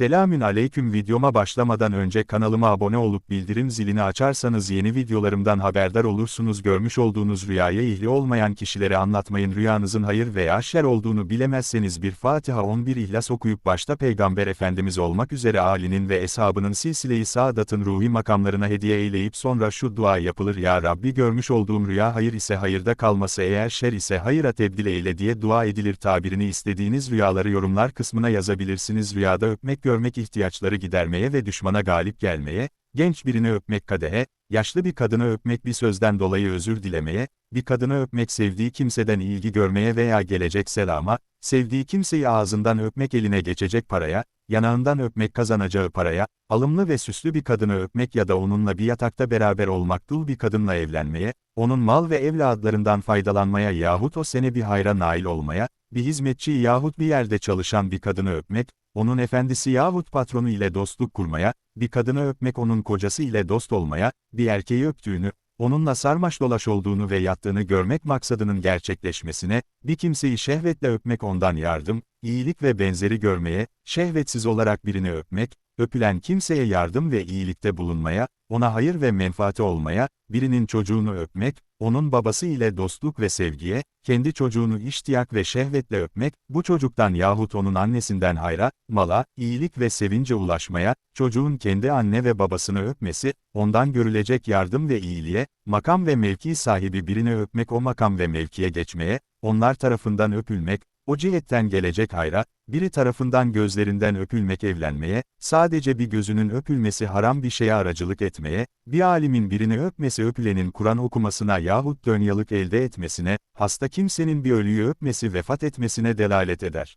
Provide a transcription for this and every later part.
Selamün aleyküm videoma başlamadan önce kanalıma abone olup bildirim zilini açarsanız yeni videolarımdan haberdar olursunuz. Görmüş olduğunuz rüyaya ihli olmayan kişilere anlatmayın. Rüyanızın hayır veya şer olduğunu bilemezseniz bir Fatiha 11 İhlas okuyup başta Peygamber Efendimiz olmak üzere Ali'nin ve eshabının silsile-i saadatın ruhi makamlarına hediye eyleyip sonra şu dua yapılır. Ya Rabbi görmüş olduğum rüya hayır ise hayırda kalması eğer şer ise hayıra tebdil eyle diye dua edilir tabirini istediğiniz rüyaları yorumlar kısmına yazabilirsiniz. Rüyada öpmek görmek ihtiyaçları gidermeye ve düşmana galip gelmeye, genç birini öpmek kadehe, yaşlı bir kadını öpmek bir sözden dolayı özür dilemeye, bir kadını öpmek sevdiği kimseden ilgi görmeye veya gelecek selama, sevdiği kimseyi ağzından öpmek eline geçecek paraya, yanağından öpmek kazanacağı paraya, alımlı ve süslü bir kadını öpmek ya da onunla bir yatakta beraber olmak dul bir kadınla evlenmeye, onun mal ve evladlarından faydalanmaya yahut o sene bir hayra nail olmaya, bir hizmetçi yahut bir yerde çalışan bir kadını öpmek, onun efendisi yahut patronu ile dostluk kurmaya, bir kadını öpmek onun kocası ile dost olmaya, bir erkeği öptüğünü, onunla sarmaş dolaş olduğunu ve yattığını görmek maksadının gerçekleşmesine, bir kimseyi şehvetle öpmek ondan yardım, iyilik ve benzeri görmeye, şehvetsiz olarak birini öpmek, öpülen kimseye yardım ve iyilikte bulunmaya, ona hayır ve menfaati olmaya, birinin çocuğunu öpmek, onun babası ile dostluk ve sevgiye, kendi çocuğunu iştiyak ve şehvetle öpmek, bu çocuktan yahut onun annesinden hayra, mala, iyilik ve sevince ulaşmaya, çocuğun kendi anne ve babasını öpmesi, ondan görülecek yardım ve iyiliğe, makam ve mevki sahibi birini öpmek o makam ve mevkiye geçmeye, onlar tarafından öpülmek, o cihetten gelecek hayra, biri tarafından gözlerinden öpülmek evlenmeye, sadece bir gözünün öpülmesi haram bir şeye aracılık etmeye, bir alimin birini öpmesi öpülenin Kur'an okumasına yahut dönyalık elde etmesine, hasta kimsenin bir ölüyü öpmesi vefat etmesine delalet eder.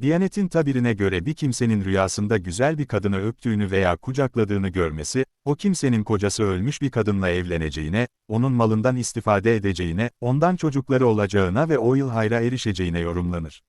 Diyanet'in tabirine göre bir kimsenin rüyasında güzel bir kadını öptüğünü veya kucakladığını görmesi, o kimsenin kocası ölmüş bir kadınla evleneceğine, onun malından istifade edeceğine, ondan çocukları olacağına ve o yıl hayra erişeceğine yorumlanır.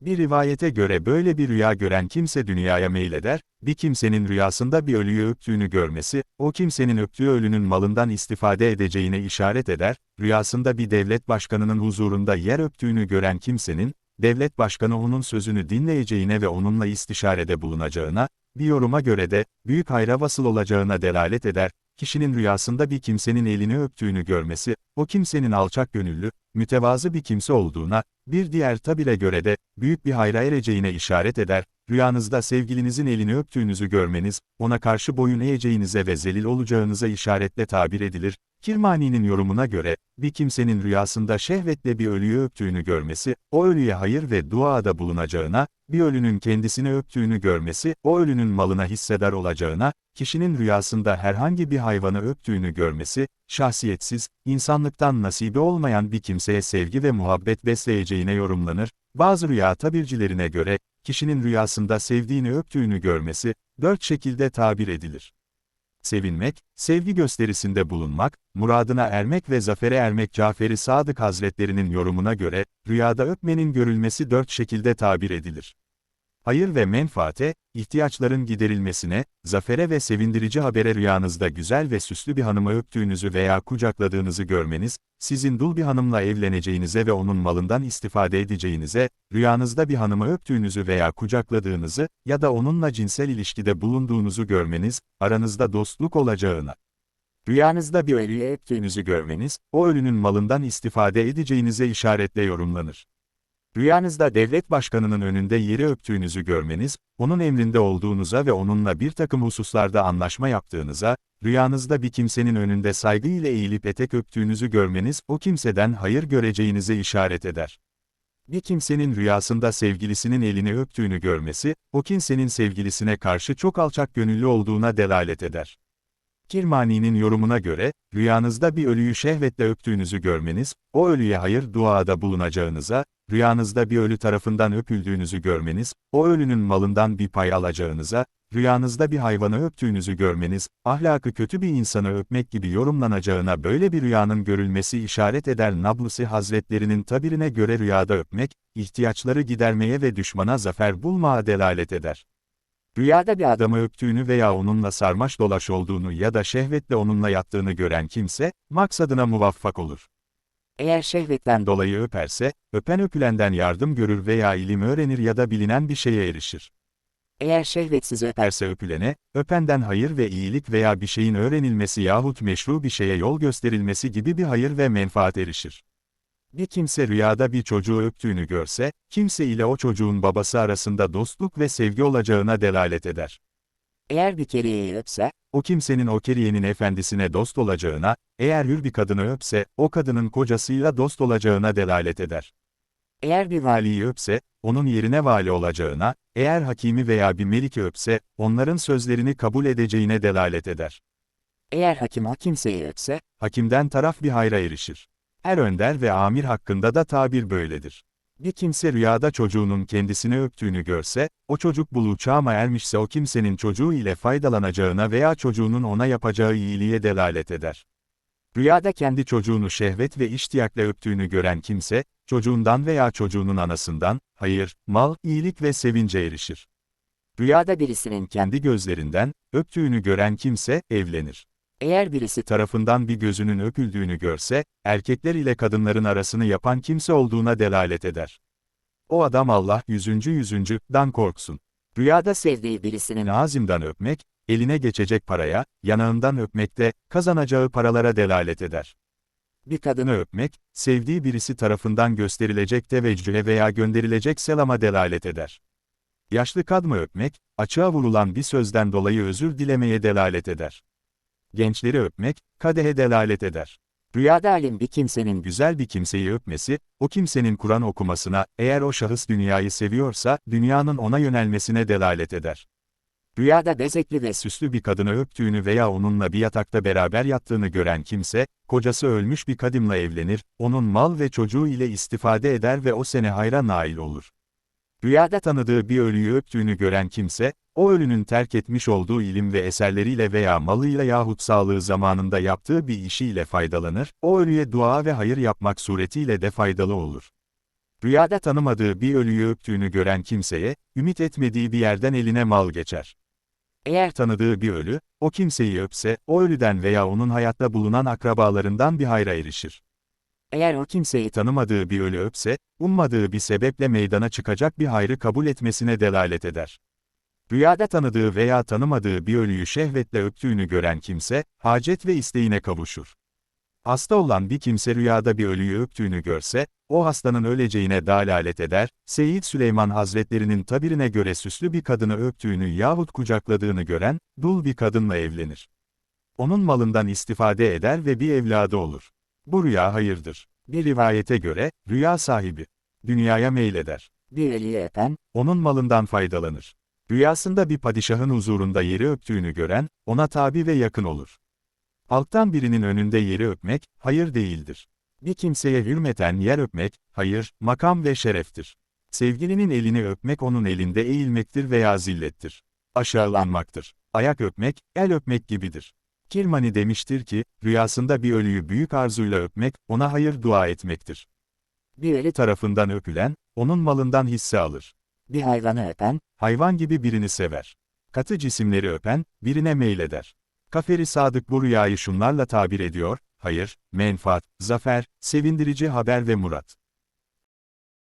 Bir rivayete göre böyle bir rüya gören kimse dünyaya meyleder, bir kimsenin rüyasında bir ölüyü öptüğünü görmesi, o kimsenin öptüğü ölünün malından istifade edeceğine işaret eder, rüyasında bir devlet başkanının huzurunda yer öptüğünü gören kimsenin, devlet başkanı onun sözünü dinleyeceğine ve onunla istişarede bulunacağına, bir yoruma göre de, büyük hayra vasıl olacağına delalet eder, kişinin rüyasında bir kimsenin elini öptüğünü görmesi, o kimsenin alçak gönüllü, mütevazı bir kimse olduğuna, bir diğer tabire göre de, büyük bir hayra ereceğine işaret eder, rüyanızda sevgilinizin elini öptüğünüzü görmeniz, ona karşı boyun eğeceğinize ve zelil olacağınıza işaretle tabir edilir, Kirmani'nin yorumuna göre, bir kimsenin rüyasında şehvetle bir ölüyü öptüğünü görmesi, o ölüye hayır ve duada bulunacağına, bir ölünün kendisini öptüğünü görmesi, o ölünün malına hissedar olacağına, kişinin rüyasında herhangi bir hayvanı öptüğünü görmesi, şahsiyetsiz, insanlıktan nasibi olmayan bir kimseye sevgi ve muhabbet besleyeceğine yorumlanır. Bazı rüya tabircilerine göre, kişinin rüyasında sevdiğini öptüğünü görmesi, dört şekilde tabir edilir sevinmek, sevgi gösterisinde bulunmak, muradına ermek ve zafere ermek Caferi Sadık Hazretlerinin yorumuna göre, rüyada öpmenin görülmesi dört şekilde tabir edilir hayır ve menfaate, ihtiyaçların giderilmesine, zafere ve sevindirici habere rüyanızda güzel ve süslü bir hanımı öptüğünüzü veya kucakladığınızı görmeniz, sizin dul bir hanımla evleneceğinize ve onun malından istifade edeceğinize, rüyanızda bir hanımı öptüğünüzü veya kucakladığınızı ya da onunla cinsel ilişkide bulunduğunuzu görmeniz, aranızda dostluk olacağına, rüyanızda bir ölüye öptüğünüzü görmeniz, o ölünün malından istifade edeceğinize işaretle yorumlanır. Rüyanızda devlet başkanının önünde yeri öptüğünüzü görmeniz, onun emrinde olduğunuza ve onunla bir takım hususlarda anlaşma yaptığınıza, rüyanızda bir kimsenin önünde saygıyla eğilip etek öptüğünüzü görmeniz, o kimseden hayır göreceğinize işaret eder. Bir kimsenin rüyasında sevgilisinin elini öptüğünü görmesi, o kimsenin sevgilisine karşı çok alçak gönüllü olduğuna delalet eder. Kirmani'nin yorumuna göre, rüyanızda bir ölüyü şehvetle öptüğünüzü görmeniz, o ölüye hayır duada bulunacağınıza, rüyanızda bir ölü tarafından öpüldüğünüzü görmeniz, o ölünün malından bir pay alacağınıza, rüyanızda bir hayvanı öptüğünüzü görmeniz, ahlakı kötü bir insanı öpmek gibi yorumlanacağına böyle bir rüyanın görülmesi işaret eder Nablusi Hazretlerinin tabirine göre rüyada öpmek, ihtiyaçları gidermeye ve düşmana zafer bulmaya delalet eder. Rüyada bir adamı öptüğünü veya onunla sarmaş dolaş olduğunu ya da şehvetle onunla yattığını gören kimse, maksadına muvaffak olur. Eğer şehvetten dolayı öperse, öpen öpülenden yardım görür veya ilim öğrenir ya da bilinen bir şeye erişir. Eğer şehvetsiz öper, Öperse öpülene, öpenden hayır ve iyilik veya bir şeyin öğrenilmesi yahut meşru bir şeye yol gösterilmesi gibi bir hayır ve menfaat erişir. Bir kimse rüyada bir çocuğu öptüğünü görse, kimse ile o çocuğun babası arasında dostluk ve sevgi olacağına delalet eder. eğer bir keriyeyi öpse, O kimsenin o keriyenin efendisine dost olacağına, eğer hür bir kadını öpse, o kadının kocasıyla dost olacağına delalet eder. eğer bir vali, Valiyi öpse, onun yerine vali olacağına, eğer hakimi veya bir meliki öpse, onların sözlerini kabul edeceğine delalet eder. eğer hakim o kimseyi öpse, Hakimden taraf bir hayra erişir. Er önder ve amir hakkında da tabir böyledir. Bir kimse rüyada çocuğunun kendisini öptüğünü görse, o çocuk buluğ çağıma ermişse o kimsenin çocuğu ile faydalanacağına veya çocuğunun ona yapacağı iyiliğe delalet eder. Rüyada kendi çocuğunu şehvet ve iştiyakla öptüğünü gören kimse, çocuğundan veya çocuğunun anasından, hayır, mal, iyilik ve sevince erişir. rüyada birisinin Kendi gözlerinden, öptüğünü gören kimse, evlenir eğer birisi tarafından bir gözünün öpüldüğünü görse, erkekler ile kadınların arasını yapan kimse olduğuna delalet eder. O adam Allah yüzüncü yüzüncü, dan korksun. rüyada sevdiği birisinin Nazimden öpmek, eline geçecek paraya, yanağından öpmek de, kazanacağı paralara delalet eder. bir kadını öpmek, sevdiği birisi tarafından gösterilecek teveccühe veya gönderilecek selama delalet eder. Yaşlı kadını öpmek, açığa vurulan bir sözden dolayı özür dilemeye delalet eder. Gençleri öpmek, kadehe delalet eder. rüyada alim bir kimsenin Güzel bir kimseyi öpmesi, o kimsenin Kur'an okumasına, eğer o şahıs dünyayı seviyorsa, dünyanın ona yönelmesine delalet eder. rüyada bezekli ve süslü bir kadını öptüğünü veya onunla bir yatakta beraber yattığını gören kimse, kocası ölmüş bir kadınla evlenir, onun mal ve çocuğu ile istifade eder ve o sene hayra nail olur. rüyada Tanıdığı bir ölüyü öptüğünü gören kimse, o ölünün terk etmiş olduğu ilim ve eserleriyle veya malıyla yahut sağlığı zamanında yaptığı bir işiyle faydalanır, o ölüye dua ve hayır yapmak suretiyle de faydalı olur. Rüyada tanımadığı bir ölüyü öptüğünü gören kimseye, ümit etmediği bir yerden eline mal geçer. eğer Tanıdığı bir ölü, o kimseyi öpse, o ölüden veya onun hayatta bulunan akrabalarından bir hayra erişir. eğer o kimseyi Tanımadığı bir ölü öpse, ummadığı bir sebeple meydana çıkacak bir hayrı kabul etmesine delalet eder. Rüyada tanıdığı veya tanımadığı bir ölüyü şehvetle öptüğünü gören kimse, hacet ve isteğine kavuşur. Hasta olan bir kimse rüyada bir ölüyü öptüğünü görse, o hastanın öleceğine dalalet eder, Seyyid Süleyman Hazretlerinin tabirine göre süslü bir kadını öptüğünü yahut kucakladığını gören, dul bir kadınla evlenir. Onun malından istifade eder ve bir evladı olur. Bu rüya hayırdır. Bir rivayete göre, rüya sahibi, dünyaya meyleder. bir eliyi öpen, Onun malından faydalanır. Rüyasında bir padişahın huzurunda yeri öptüğünü gören, ona tabi ve yakın olur. Halktan birinin önünde yeri öpmek, hayır değildir. Bir kimseye hürmeten yer öpmek, hayır, makam ve şereftir. Sevgilinin elini öpmek onun elinde eğilmektir veya zillettir. Aşağılanmaktır. Ayak öpmek, el öpmek gibidir. Kirmani demiştir ki, rüyasında bir ölüyü büyük arzuyla öpmek, ona hayır dua etmektir. bir eli Tarafından öpülen, onun malından hisse alır. Bir hayvanı öpen, Hayvan gibi birini sever. Katı cisimleri öpen, birine meyleder. Kaferi Sadık bu rüyayı şunlarla tabir ediyor, hayır, menfaat, zafer, sevindirici haber ve murat.